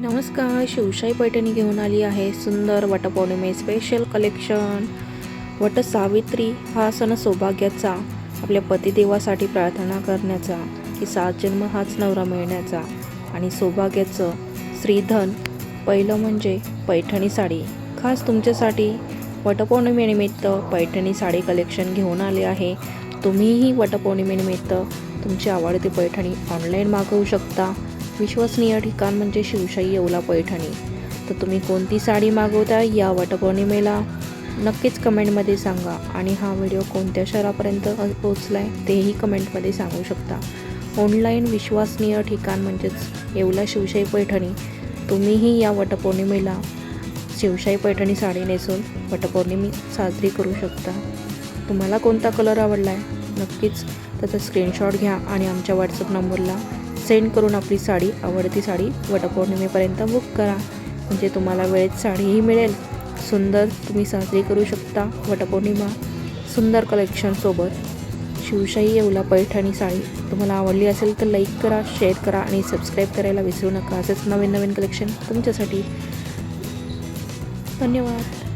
नमस्कार शिवशाही पैठणी घेऊन आली आहे सुंदर वटपौर्णिमे स्पेशल कलेक्शन वट सावित्री हा सण सौभाग्याचा आपल्या पतिदेवासाठी प्रार्थना करण्याचा की सात जन्म हाच नवरा मिळण्याचा आणि सौभाग्याचं श्रीधन पहिलं म्हणजे पैठणी साडी. खास तुमच्यासाठी वटपौर्णिमेनिमित्त पैठणी साडी कलेक्शन घेऊन आले आहे. तुम्हीही वटपौर्णिमेनिमित्त तुमची आवडती पैठणी ऑनलाईन मागवू शकता. विश्वसनीय ठिकाण म्हणजे शिवशाही येवला पैठणी. तर तुम्ही कोणती साडी मागवता या वटपौर्णिमेला? नक्कीच कमेंटमध्ये सांगा. आणि हा व्हिडिओ कोणत्या शहरापर्यंत पोचला आहे तेही कमेंटमध्ये सांगू शकता. ऑनलाईन विश्वसनीय ठिकाण म्हणजेच येवला शिवशाही पैठणी. तुम्हीही या वटपौर्णिमेला शिवशाही पैठणी साडी नेसून वटपौर्णिमे साजरी करू शकता. तुम्हाला कोणता कलर आवडला आहे नक्कीच त्याचा स्क्रीनशॉट घ्या आणि आमच्या व्हॉट्सअप नंबरला सेंड करून आपली साडी आवडती साडी वटपौर्णिमेपर्यंत बुक करा. म्हणजे तुम्हाला वेळेत साडीही मिळेल. सुंदर तुम्ही साजरी करू शकता वटपौर्णिमा. सुंदर कलेक्शनसोबत शिवशाही येवला पैठणी साडी. तुम्हाला आवडली असेल तर लाईक करा शेअर करा आणि सबस्क्राईब करायला विसरू नका. असेच नवीन नवीन कलेक्शन तुमच्यासाठी. धन्यवाद.